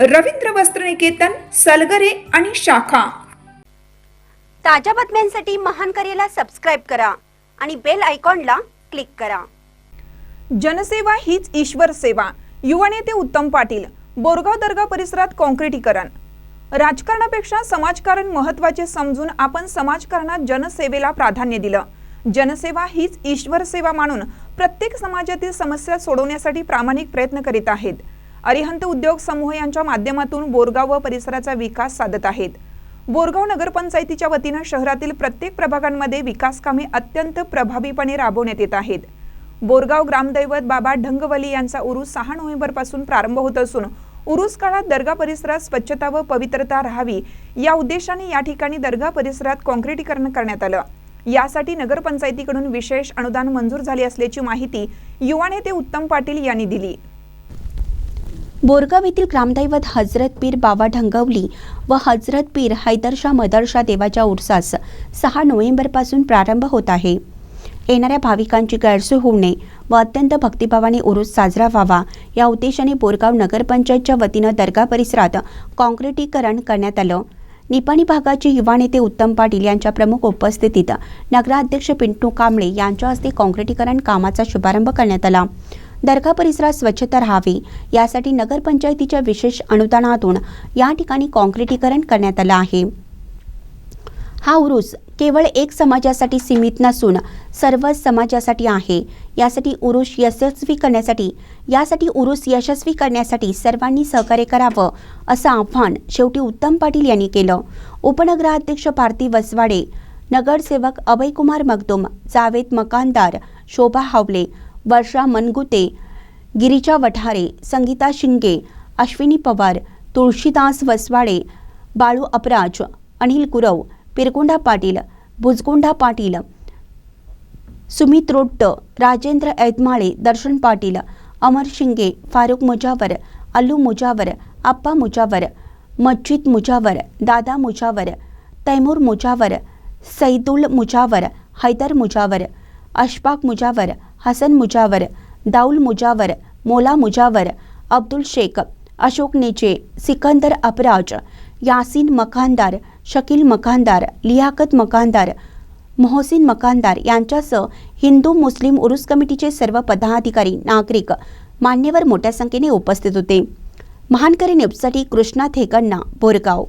रवींद्र वस्त्रनिकेतन सलगरे आणि शाखा. ताज्या बातम्यांसाठी महान करेला सबस्क्राईब करा आणि बेल आयकॉनला क्लिक करा. जनसेवा हीच ईश्वर सेवा. युवा नेते उत्तम पाटील बोरगाव दर्गा परिसरात काँक्रिटीकरण राजकारणापेक्षा समाजकारण महत्त्वाचे समजून आपण समाजकारणात जनसेवेला प्राधान्य दिलं. जनसेवा हीच ईश्वर सेवा मानून प्रत्येक समाजातील समस्या सोडवण्यासाठी प्रामाणिक प्रयत्न करीत आहेत. अरिहंत उद्योग समूह यांच्या माध्यमातून बोरगाव व परिसराचा विकास साधत आहेत. बोरगाव नगरपंचायतीच्या वतीनं शहरातील प्रत्येक प्रभागांमध्ये विकास कामे अत्यंत प्रभावीपणे राबवण्यात येत आहेत. बोरगाव ग्रामदैवत बाबा ढंगवली यांचा उरूस सहा नोव्हेंबरपासून प्रारंभ होत असून उरूस काळात दर्गा परिसरात स्वच्छता व पवित्रता राहावी या उद्देशाने या ठिकाणी दर्गा परिसरात काँक्रिटीकरण करण्यात आलं. यासाठी नगरपंचायतीकडून विशेष अनुदान मंजूर झाले असल्याची माहिती युवा नेते उत्तम पाटील यांनी दिली. बोरगाव येथील ग्रामदैवत हजरत पीर बाबा ढंगवली व हजरत पीर हैदरशाह मदरशाह देवाच्या उरसास सहा नोव्हेंबरपासून प्रारंभ होत आहे. येणाऱ्या भाविकांची गैरसोय होऊ नये व अत्यंत भक्तिभावाने उरूस साजरा व्हावा या उद्देशाने बोरगाव नगरपंचायतच्या वतीनं दर्गा परिसरात काँक्रिटीकरण करण्यात आलं. निपाणी भागाचे युवा नेते उत्तम पाटील यांच्या प्रमुख उपस्थितीत नगराध्यक्ष पिंटू कांबळे यांच्या हस्ते काँक्रिटीकरण कामाचा शुभारंभ करण्यात आला. दर्गा परिसरात स्वच्छता राहावी यासाठी नगरपंचायतीच्या विशेष अनुदानातून या ठिकाणी काँक्रिटीकरण करण्यात आलं आहे. हा उरूस केवळ एक समाजासाठी सीमित नसून सर्वच समाजासाठी आहे. यासाठी उरूस यशस्वी करण्यासाठी यासाठी उरुस यशस्वी करण्यासाठी सर्वांनी सहकार्य करावं असं आव्हान शेवटी उत्तम पाटील यांनी केलं. उपनगराध्यक्ष पार्थिव वसवाडे नगरसेवक अभयकुमार मगदुम जावेद मकानदार शोभा हावले वर्षा मनगुते गिरिजा वठारे संगीता शिंगे अश्विनी पवार तुळशीदास वसवाडे बाळू अपराज अनिल कुरव पिरकोंडा पाटील भुजगुंडा पाटील सुमित रोट्ट राजेंद्र ऐतमाळे दर्शन पाटील अमर शिंगे फारुख मुजावर अल्लू मुजावर आप्पा मुजावर मज्जिद मुजावर दादा मुजावर तैमूर मुजावर सैदुल मुजावर हैदर मुजावर अशफाक मुजावर हसन मुजावर दाऊल मुजावर मोला मुजावर अब्दुल शेख अशोक नेचे सिकंदर अपराज यासीन मकानदार शकील मकानदार लियाकत मकानदार मोहसिन मकानदार यांच्यासह हिंदू मुस्लिम उरुस कमिटीचे सर्व पदाधिकारी नागरिक मान्यवर मोठ्या संख्येने उपस्थित होते. महानकरी न्यूजसाठी कृष्णा थेकण्णा बोरगाव.